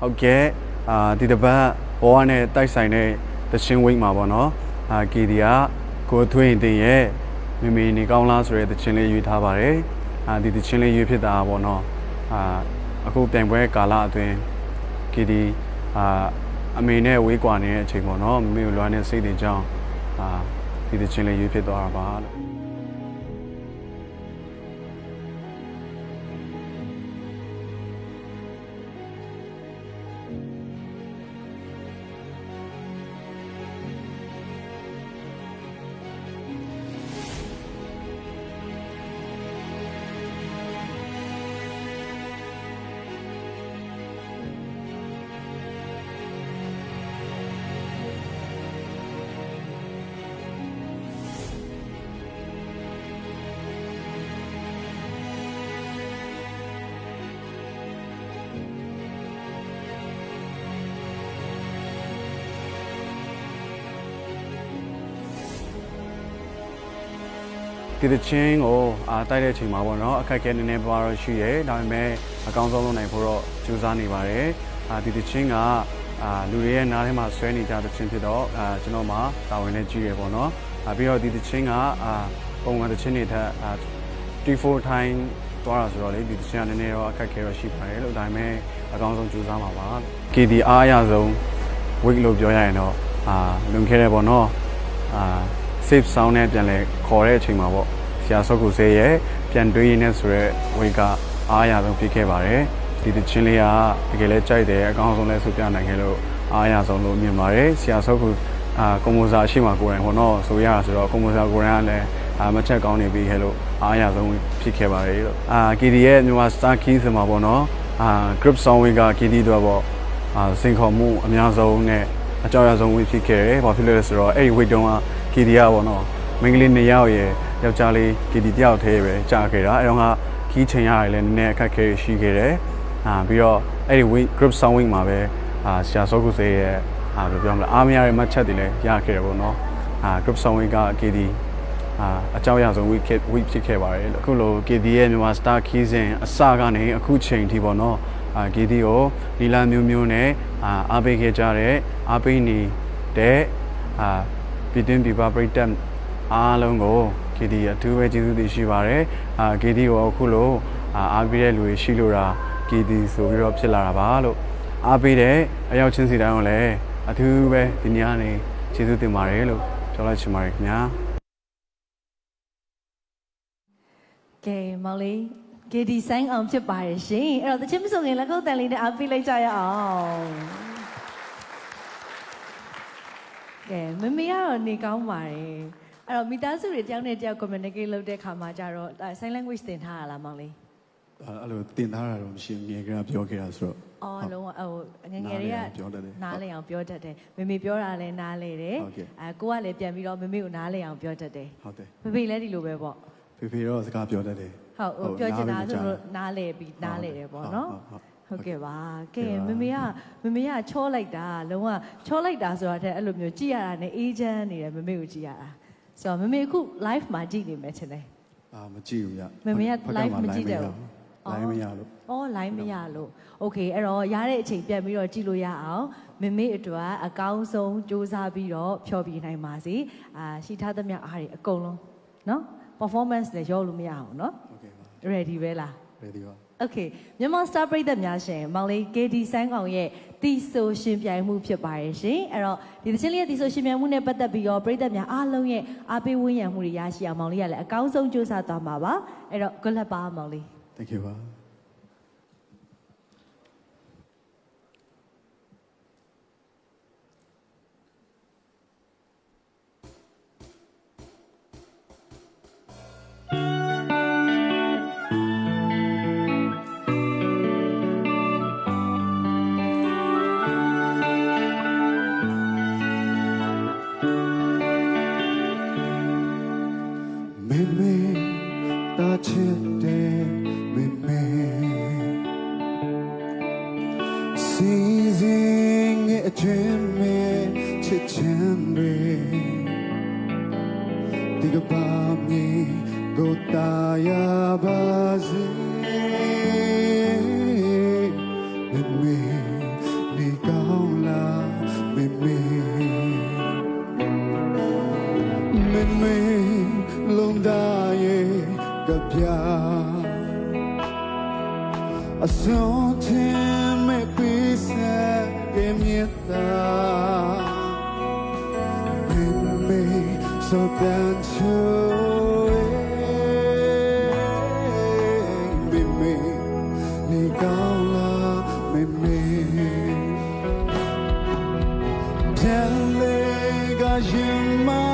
ဟုတ်ကဲ့အာဒီတစ်ပတ်ဘောကနဲ့တိုက်ဆိုင်တဲ့တချင်းဝိတ်မှာပေါ့နော်အာကီဒီကကိုထွင်းတင်ရဲ့မိမိနေကောင်းလားဆိုတဲ့တချင်းလေးရွေးထားပါတယ်အာဒီတချင်းလေးရွေးဖြစ်တာပေါ့နော်အာအခုပြိုင်ပွဲကာလအတွင်းကီဒီအာအမေနဲ့ဝေးကွာနေတဲ့အချိန်ပေါ့နော်မိမိကိုလွမ်းတဲ့စိတ်တွေကြောင့်အာဒီတချင်းလေးရွေးဖြစ်သွားတာပါလို့ ဒီတချင်းကိုအာတိုက်တဲ့အချိန်မှာပေါ့နော်အခက်အခဲနည်းနည်းပါးတော့ရှိရဲဒါပေမဲ့အကောင်းဆုံးလုပ်နိုင်ဖို့တော့ကြိုးစားနေပါတယ်အာဒီတချင်းကအာလူတွေရဲ့နားထဲမှာဆွဲနေကြတဲ့ချင်းဖြစ်တော့အာကျွန်တော်မှတာဝန်နဲ့ကြီးရပေါ့နော်အာပြီးတော့ဒီတချင်းကအာပုံမှန်တချင်းတွေထက်အာ3-4 time သွားတာဆိုတော့လေဒီတချင်းကနည်းနည်းတော့အခက်အခဲတော့ရှိပါတယ်လို့ဒါပေမဲ့အကောင်းဆုံးကြိုးစားမှာပါ KD အားအရဆုံး week လို့ပြောရရင်တော့အာလွန်ခဲ့တဲ့ပေါ့နော်အာ safe sound နဲ့ပြန်လဲခေါ်တဲ့အချိန်မှာပေါ့ဆရာဆော့ကိုစေးရဲ့ပြန်တွေးရင်းနဲ့ဆိုတော့ week ကအားအရဆုံးဖြစ်ခဲ့ပါတယ်ဒီတချင်းလေးကတကယ်လဲကြိုက်တယ်အကောင်းဆုံးလဲဆိုပြနိုင်ခဲ့လို့အားအရဆုံးလို့မြင်ပါတယ်ဆရာဆော့ကိုအာကွန်ပိုဇာအရှိမကိုယ်တိုင်ပေါ့နော်ဆိုရတာဆိုတော့ကွန်ပိုဇာကိုယ်တိုင်ကလည်းအာမချက်ကောင်းနေပြီဟဲ့လို့အားအရဆုံးဖြစ်ခဲ့ပါတယ်လို့အာ KD ရဲ့မြန်မာ Star Key ဆိုမှာပေါ့နော်အာ group song week က KD တော့ပေါ့အာစင်ခေါ်မှုအများဆုံးနဲ့အကြောက်ရဆုံးဝိဖြစ်ခဲ့တယ်။ဘာဖြစ်လို့လဲဆိုတော့အဲ့ဒီဝိတ်တုံး ကကီဒီယာပေါ့နော်။မိန်းကလေးနှစ်ယောက်ရဲ့ယောက်ျားလေးကီဒီတယောက်တည်းပဲကြာခဲ့တာ။အဲ့တော့ကခီးချိန်ရတယ်လည်းနည်းနည်းအခက်အခဲရှိခဲ့တယ်။အာပြီးတော့အဲ့ဒီ week group sound week မှာပဲအာဆရာစောကုစေရဲ့အာဘယ်လိုပြောမလဲအားမရတဲ့မှတ်ချက်တွေလည်းရခဲ့တယ်ပေါ့နော်။အာ group sound week ကကီဒီအာအကြောက်ရဆုံး week week ဖြစ်ခဲ့ပါတယ်လို့အခုလို KD ရဲ့မြန်မာ star ခီးစဉ်အစကနေအခုချိန်ထိပေါ့နော်အာ KD ကိုနီလာမျိုးမျိုးနဲ့အာအားပေးခဲ့ကြတဲ့အားပေးနေတဲ့အာ ပြည်တွင်းပြည်ပပရိသတ်အားလုံးကို KD အထူးပဲကျေးဇူးတင်ရှိပါတယ်အာ KD ကိုအခုလိုအာအားပေးတဲ့လူတွေရှိလို့တာ KD ဆိုပြီးတော့ဖြစ်လာတာပါလို့အားပေးတဲ့အရောက်ချင်းစီတိုင်းကိုလည်းအထူးပဲဒီညနေကျေးဇူးတင်ပါတယ်လို့ပြောလိုက်ချင်ပါတယ်ခင်ဗျာကဲမောင်လေးကေဒီဆိုင်အောင်ဖြစ်ပါရဲ့ရှင်အဲ့တော့တချင်းမစုံရင်လက်ကုပ်တန်လေးနဲ့အားပေးလိုက်ကြရအောင် ကဲမမေကတော့နေကောင်းပါတယ်အဲ့တော့မိသားစုတွေတယောက်နဲ့တယောက် communicate လုပ်တဲ့ခါမှာကျတော့ဒါ sign language သင်ထားရလားမောင်လေးအဲ့လိုတင်ထားတာတော့မရှိဘူးငယ်ကလေးကပြောခဲ့တာဆိုတော့အော်လုံးဝဟိုငယ်ငယ်တွေကပြောတတ်တယ်နားလည်အောင်ပြောတတ်တယ်မမေပြောတာလည်းနားလည်တယ်ဟုတ်ကဲ့အဲကိုကလည်းပြန်ပြီးတော့မမေကိုနားလည်အောင်ပြောတတ်တယ်ဟုတ်တယ်မမေလည်းဒီလိုပဲပေါ့ဖေဖေတော့စကားပြောတတ်တယ်ဟုတ်ဟိုပြောချင်တာဆိုလို့နားလေပြီးဟုတ်နားလေတယ်ပေါ့နော် ဟုတ်ကဲ့ပါကဲမမေကမမေကချောလိုက်တာလုံးဝချောလိုက်တာဆိုတာတဲ့အဲ့လိုမျိုးကြည်ရတာနဲ့အေးချမ်းနေတယ်မမေကိုကြည်ရတာဆိုတော့မမေအခု live မှာကြည်နေမယ်ထင်တယ်အာမကြည့်ဘူးဗျမမေက live မကြည့်တယ်ဘူး live မရလို့အော် live မရလို့ okay အဲ့တော့ရတဲ့အချိန်ပြန်ပြီးတော့ကြည့်လို့ရအောင်မမေအတွက်အကောင်းဆုံးစူးစမ်းပြီးတော့ဖြောပြနိုင်ပါစေအာရှိထားသမျှအားတွေအကုန်လုံးနော် performance လည်းရောလို့မရအောင်နော် okay ပါ ready ပဲလား ready ပါ Okay မြန်မာ Star ပရိသတ်များရှင်မောင်လေး KD စန်းကောင်ရဲ့တီဆိုရှင်ပြိုင်မှုဖြစ်ပါရဲ့ရှင်အဲ့တော့ဒီသချင်းလေးရဲ့တီဆိုရှင်ပြိုင်မှုနဲ့ပတ်သက်ပြီးတော့ပရိသတ်များအားလုံးရဲ့အားပေးဝန်းရံမှုတွေရရှိအောင်မောင်လေးကလည်းအကောင်းဆုံးကြိုးစားသွားမှာပါအဲ့တော့ good luck ပါမောင်လေး thank you ပါ မေမေနေကောင်းလားမေမေပြန်လေကရင်မာ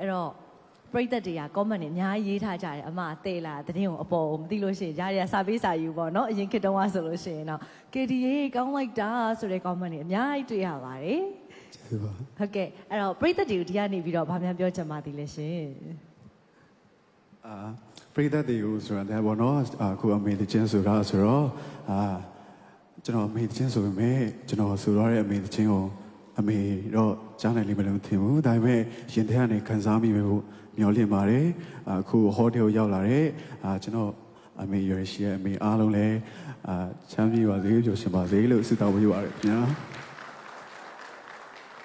အဲ့တော့ပရိသတ်တွေက comment တွေအများကြီးရေးထားကြတယ်အမအသေးလားတရင်ကိုအပေါ်ကိုမသိလို့ရှိရင်ကြားရစာပေးစာယူပေါ့နော်အရင်ခေတ်တုန်းကဆိုလို့ရှိရင်တော့ KD ရေကောင်းလိုက်တာဆိုတဲ့ comment တွေအများကြီးတွေ့ရပါတယ်ကျေးဇူးပါဟုတ်ကဲ့အဲ့တော့ပရိသတ်တွေကိုဒီကနေပြီးတော့ဗာများပြောချင်ပါသေးလဲရှင်အာပရိသတ်တွေကိုဆိုတာလည်းဘောနော်အခုအမေတချင်းဆိုတာဆိုတော့အာကျွန်တော်အမေတချင်းဆိုပေမဲ့ကျွန်တော်ဆိုရတဲ့အမေတချင်းကို အမေတော့ကြားနိုင်လိမ့်မယ်လို့မထင်ဘူးဒါပေမဲ့ရင်ထဲကနေခံစားမိမယ်လို့မျှော်လင့်ပါတယ်အခုဟိုတယ်ကိုရောက်လာတဲ့အာကျွန်တော်အမေရရှိရဲ့အမေအားလုံးလည်းအာချမ်းမြေပါစေပျော်ရွှင်ပါစေလို့ဆုတောင်းပေးပါရခင်ဗျာ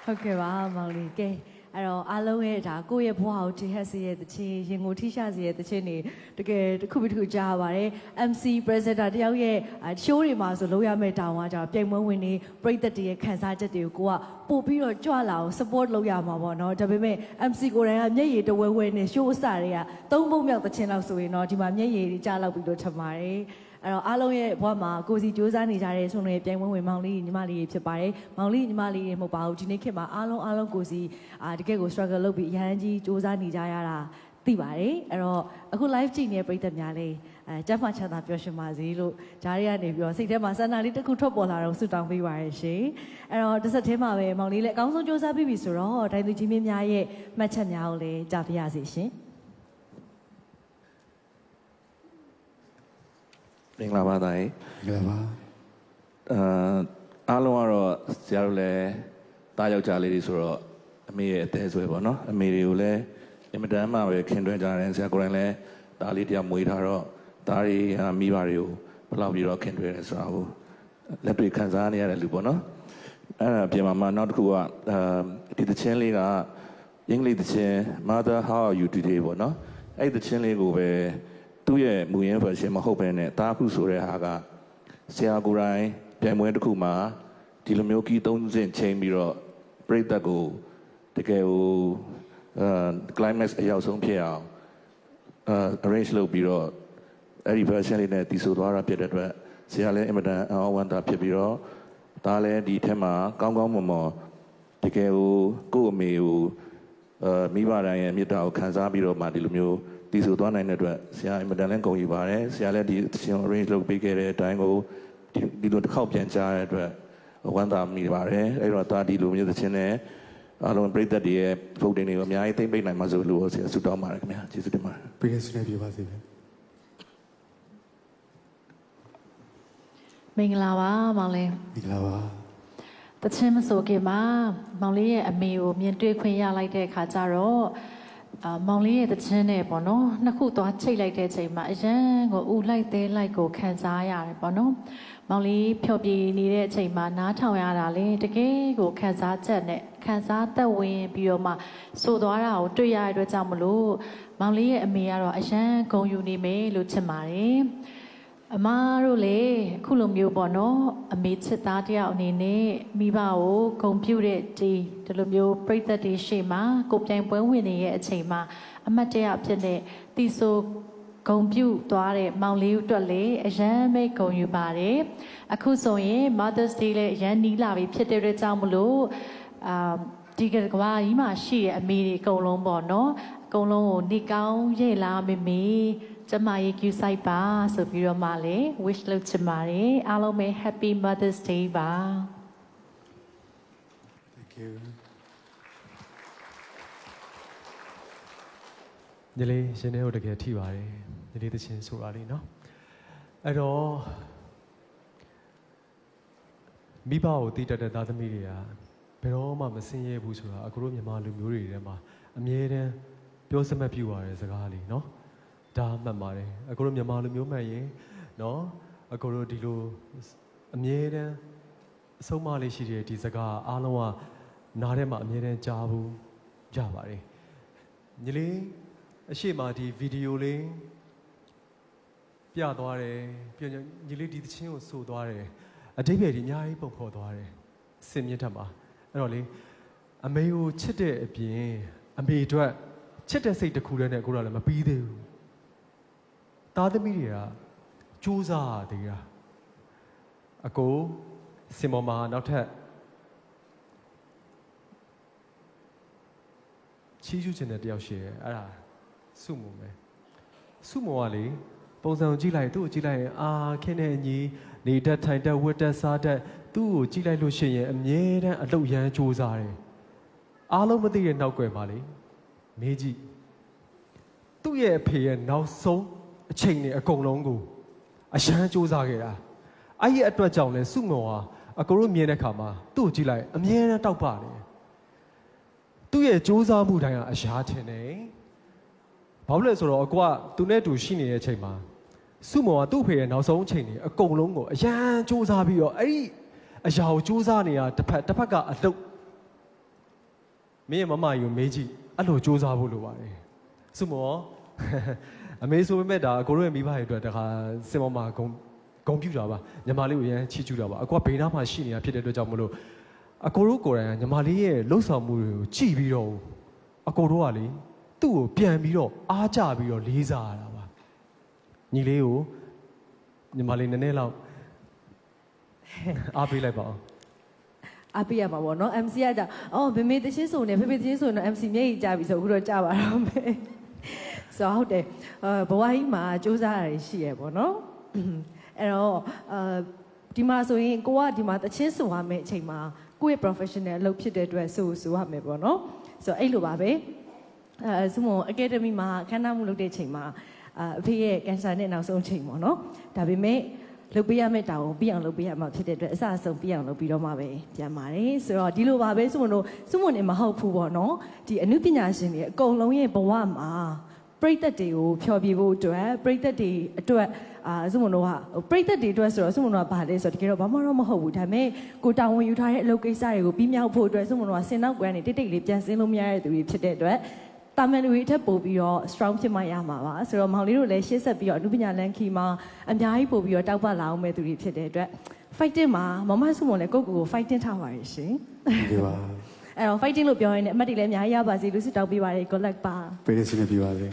ဟုတ်ကဲ့ပါမောင်လေးကဲ အဲ့တော့အားလုံးရဲ့ဒါကိုယ့်ရဲ့ဘဝကိုထိဟက်စေရဲ့တခြင်းရင်ကိုထိရှာစေရဲ့တခြင်းတွေတကယ်တစ်ခုပြီးတစ်ခုကြားရပါတယ် MC presenter တယောက်ရဲ့ရှိုးတွေမှာဆိုလုံးရမယ့်တောင်းကကြတော့ပြိုင်ပွဲဝင်နေပရိသတ်တွေရဲ့ခံစားချက်တွေကိုကိုကပို့ပြီးတော့ကြွလာအောင် support လုပ်ရမှာပေါ့နော်ဒါပေမဲ့ MC ကိုယ်တိုင်ကမျက်ရည်တဝဲဝဲနဲ့ရှိုးအစတွေကသုံးပုံမြောက်တခြင်းလောက်ဆိုရင်တော့ဒီမှာမျက်ရည်တွေကြားလောက်ပြီးတော့ထင်ပါတယ် အဲ့တော့အားလုံးရဲ့ဘဝမှာကိုစီစူးစမ်းနေကြတဲ့ဆုံးတွေပြိုင်ပွဲဝင်မောင်လေးညီမလေးတွေဖြစ်ပါတယ်။မောင်လေးညီမလေးတွေမဟုတ်ပါဘူးဒီနေ့ခေတ်မှာအားလုံးအားလုံးကိုစီအာတကယ်ကို struggle လုပ်ပြီးအရန်ကြီးစူးစမ်းနေကြရတာသိပါတယ်။အဲ့တော့အခု live ကြည့်နေတဲ့ပရိသတ်များလေးအဲကျမ်းမာချမ်းသာပျော်ရွှင်ပါစေလို့ဂျားရီကနေပြီးတော့စိတ်ထဲမှာစန္ဒာလေးတစ်ခုထွက်ပေါ်လာတော့ဆုတောင်းပေးပါရရှင်။အဲ့တော့တစ်ဆက်တည်းမှာပဲမောင်လေးလည်းအကောင်းဆုံးစူးစမ်းပြီးပြီဆိုတော့တိုင်းသူကြီးမင်းများရဲ့မှတ်ချက်များကိုလည်းကြားပြရစီရှင်။ မင်္ဂလာပါသားရေကြပါအာအားလုံးကတော့ဆရာတို့လည်းတားယောက်ျားလေးတွေဆိုတော့အမေရဲ့အသေးဆွဲပေါ့နော်အမေတွေကိုလည်းအင်မတန်မှပဲခင်တွင်းကြတယ်ဆရာကိုယ်တိုင်လည်းဒါလေးတရားမွေးထားတော့ဒါတွေဟာမိဘတွေကိုဘယ်လောက်ပြီးတော့ခင်တွင်းလဲဆိုတာကိုလက်တွေ့ခံစားနေရတဲ့လူပေါ့နော်အဲ့ဒါပြင်မှာမှနောက်တစ်ခုကအာဒီတချင်းလေးကအင်္ဂလိပ်တချင်း Mother how are you today ပေါ့နော်အဲ့ဒီတချင်းလေးကိုပဲ သူ့ရဲ့မူရင်း version မဟုတ်ဘဲနဲ့တားခုဆိုတဲ့ဟာကဆရာကိုယ်တိုင်ပြိုင်ပွဲတစ်ခုမှာဒီလိုမျိုးကီးသုံးစင်ချိန်ပြီးတော့ပြိတ္တကိုတကယ်ကိုအဲ climax အရောက်ဆုံးဖြစ်အောင်အဲ arrange လုပ်ပြီးတော့အဲ့ဒီ version လေးနဲ့တည်ဆိုသွားတာဖြစ်တဲ့အတွက်ဆရာလည်းအင်မတန်အဝမ်းသာဖြစ်ပြီးတော့ဒါလည်းဒီထက်မှာကောင်းကောင်းမွန်မွန်တကယ်ကိုကိုယ့်အမေကိုအဲမိဘတိုင်းရဲ့မေတ္တာကိုခံစားပြီးတော့မှဒီလိုမျိုး တည်ဆိုသွားနိုင်တဲ့အတွက်ဆရာအင်မတန်လည်းဂုဏ်ယူပါတယ်ဆရာလည်းဒီသင် arrange လုပ်ပေးခဲ့တဲ့အတိုင်းကိုဒီဒီလိုတစ်ခေါက်ပြန်ကြားရတဲ့အတွက်ဝမ်းသာမိပါတယ်အဲ့တော့ဒါဒီလိုမျိုးသင်နဲ့အားလုံးပြိတ္တတွေရဲ့ဖုတ်တင်တွေကိုအများကြီးသိမ့်ပိတ်နိုင်မှာဆိုလို့ဆရာဆုတောင်းပါတယ်ခင်ဗျာကျေးဇူးတင်ပါတယ်ပြည့်စုံနေပြပါစေဗျမင်္ဂလာပါမောင်လေးမင်္ဂလာပါတချင်းမဆိုခင်မှာမောင်လေးရဲ့အမေကိုမြင်တွေ့ခွင့်ရလိုက်တဲ့အခါကျတော့ အာမောင်လေးရဲ့တချင်းနဲ့ပေါ့နော်နှစ်ခုသွားချိတ်လိုက်တဲ့ချိန်မှာအရန်ကိုဥလိုက်သေးလိုက်ကိုခံစားရတယ်ပေါ့နော်မောင်လေးဖြောပြနေတဲ့အချိန်မှာနားထောင်ရတာလေတကယ်ကိုခံစားချက်နဲ့ခံစားသက်ဝင်ပြီးတော့မှဆိုသွားတာကိုတွေ့ရတဲ့အတွက်ကြောင့်မလို့မောင်လေးရဲ့အမေကတော့အရန်ဂုဏ်ယူနေမယ်လို့ချင်ပါတယ် အမားတို့လေအခုလိုမျိုးပေါ့နော်အမေချစ်သားတယောက်အနေနဲ့မိဘကိုဂုံပြုတဲ့ဒီဒီလိုမျိုးပြိသက်တွေရှေ့မှာကိုယ်ပြိုင်ပွဲဝင်နေရဲ့အချိန်မှာအမတ်တရဖြစ်တဲ့တီဆိုဂုံပြုသွားတဲ့မောင်လေးဦးအတွက်လေအရန်မိတ်ဂုံယူပါတယ်အခုဆိုရင် Mother's Day လည်းအရန်နီးလာပြီဖြစ်တဲ့အတွက်ကြောင့်မလို့အာဒီကကဘာကြီးမှာရှိတဲ့အမေတွေအကုန်လုံးပေါ့နော်အကုန်လုံးကိုနေကောင်းရဲ့လားမေမေ ကျမရေကျူဆိုင်ပါဆိုပြီးတော့မှလေ wish လုပ်ချင်ပါတယ်အားလုံးပဲ Happy Mother's Day ပါ thank you ညီလေးရှင်ထဲကိုတကယ်ထိပါတယ်ညီလေးသချင်းဆိုတာလေးနော်အဲ့တော့မိဘကိုတည်တတ်တဲ့သားသမီးတွေကဘယ်တော့မှမစင်ရဲဘူးဆိုတာအခုတို့မြန်မာလူမျိုးတွေထဲမှာအမြဲတမ်းပြောစမှတ်ပြရတဲ့စကားလေးနော် ဒါမှတ်ပါတယ်အခုတို့မြန်မာလူမျိုးမှန်ရင်နော်အခုတို့ဒီလိုအမြဲတမ်းအဆုံးအမလေးရှိတဲ့ဒီစကားအားလုံးကနားထဲမှာအမြဲတမ်းကြားဘူးကြပါတယ်ညီလေးအရှိမဒီဗီဒီယိုလေးပြသွားတယ်ပြညညီလေးဒီသချင်းကိုဆိုသွားတယ်အတိပ္ပယ်ဒီအများကြီးပုံဖော်သွားတယ်စင်မြင့်ထက်မှာအဲ့တော့လေအမေကိုချစ်တဲ့အပြင်အမေအတွက်ချစ်တဲ့စိတ်တစ်ခုတည်းနဲ့ကိုရလည်းမပြီးသေးဘူး သားသမီးတွေကစူးစမ်းရသေးတာအကိုစင်ပေါ်မှာနောက်ထပ်ချီးကျူးခြင်းတဲ့တယောက်ရှိတယ်အဲ့ဒါစုမုံပဲစုမုံကလေပုံစံကိုကြည့်လိုက်သူ့ကိုကြည့်လိုက်ရင်အာခင်းတဲ့အညီနေတက်ထိုင်တက်ဝတ်တက်စားတက်သူ့ကိုကြည့်လိုက်လို့ရှိရင်အမြဲတမ်းအလုတ်ရမ်းစူးစားတယ်အားလုံးမသိတဲ့နောက်ွယ်မှာလေမေးကြည့်သူ့ရဲ့အဖေရဲ့နောက်ဆုံး အချိန်နဲ့အကုန်လုံးကိုအရှမ်းစူးစားခဲ့တာအဲ့ဒီအတွက်ကြောင့်လဲစုမုံဟာအကိုတို့မြင်တဲ့ခါမှာသူ့ကိုကြည့်လိုက်အမြဲတမ်းတောက်ပနေတယ်သူ့ရဲ့စူးစမ်းမှုတိုင်းကအရာထင်တယ်။ဘာလို့လဲဆိုတော့အကွာသူနဲ့တူရှိနေတဲ့အချိန်မှာစုမောကသူ့ဖေရဲ့နောက်ဆုံးအချိန်တွေအကုန်လုံးကိုအရန်စူးစမ်းပြီးတော့အဲ့ဒီအရာကိုစူးစမ်းနေတာတစ်ဖက်တစ်ဖက်ကအလုတ်မင်းရဲ့မမယူမေးကြည့်အဲ့လိုစူးစမ်းဖို့လိုပါတယ်။စုမော အမေဆိုပေမဲ့ဒါအကိုတို့ရဲ့မိဘတွေအတွက်တခါစင်မောမှာဂုံဂုံပြူတာပါညီမလေးကိုအရန်ချီးကျူးတာပါအကွာဘေးနားမှာရှိနေတာဖြစ်တဲ့အတွက်ကြောင့်မလို့အကိုတို့ကိုယ်တိုင်ကညီမလေးရဲ့လှုပ်ဆောင်မှုတွေကိုကြည့်ပြီးတော့အကိုတို့ကလေသူ့ကိုပြန်ပြီးတော့အားကြပြီးတော့လေးစားရတာပါညီလေးကိုညီမလေးနည်းနည်းလောက်အားပေးလိုက်ပါအောင်အပေးရမှာပေါ့နော် MC ကကြောင့်အော်ဗမေတချင်းဆိုနေဖေဖေတချင်းဆိုနေ MC မျက်ရည်ကြပြီဆိုအခုတော့ကြပါတော့မယ် ဆိုတော့ဟုတ်တယ်အဲဘဝကြီးမှာစူးစမ်းရတာရှိရပေါ့နော်အဲ့တော့အဲဒီမှာဆိုရင်ကိုကဒီမှာတချင်းဆိုရမယ့်အချိန်မှာကိုယ့်ရဲ့ professional အလုပ်ဖြစ်တဲ့အတွက်ဆိုဆိုရမယ်ပေါ့နော်ဆိုတော့အဲ့လိုပါပဲအဲစုမုံ academy မှာခန်းနာမှုလုပ်တဲ့အချိန်မှာအာအဖေရဲ့ကန်ဆာနဲ့နောက်ဆုံးအချိန်ပေါ့နော်ဒါပေမဲ့လုပ်ပေးရမယ့်တာဝန်ပြည့်အောင်လုပ်ပေးရမှာဖြစ်တဲ့အတွက်အစအဆုံးပြည့်အောင်လုပ်ပြီးတော့မှပဲပြန်ပါတယ်ဆိုတော့ဒီလိုပါပဲစုမတို့စုမနေမဟုတ်ဘူးပေါ့နော်ဒီအနုပညာရှင်တွေအကုန်လုံးရဲ့ဘဝမှာ ပရိသတ်တွေကိုဖျော်ဖြေဖို့အတွက်ပရိသတ်တွေအတွက်အာစုမတို့ကပရိသတ်တွေအတွက်ဆိုတော့စုမတို့ကဘာလဲဆိုတော့တကယ်တော့ဘာမှတော့မဟုတ်ဘူးဒါပေမဲ့ကိုတာဝန်ယူထားတဲ့အလုပ်ကိစ္စတွေကိုပြီးမြောက်ဖို့အတွက်စုမတို့ကစင်နောက်ကွယ်ကနေတိတ်တိတ်လေးပြန်ဆင်းလို့မရတဲ့သူတွေဖြစ်တဲ့အတွက်တာမန်လူတွေအထက်ပို့ပြီးတော့ strong ဖြစ်မှရမှာပါဆိုတော့မောင်လေးတို့လည်းရှေ့ဆက်ပြီးတော့အနုပညာလန်ခီမှာအများကြီးပို့ပြီးတော့တောက်ပလာအောင်မဲ့သူတွေဖြစ်တဲ့အတွက် fighting မှာမမဆုမွန်လည်းကိုယ့်ကိုယ်ကို fighting ထားပါရဲ့ရှင် thank you ပါအဲ့တော့ fighting လို့ပြောရရင်လည်းအမှတ်တွေလည်းအများကြီးရပါစေလို့ဆုတောင်းပေးပါရစေ good luck ပါ ပေးရစနေပြပါစေ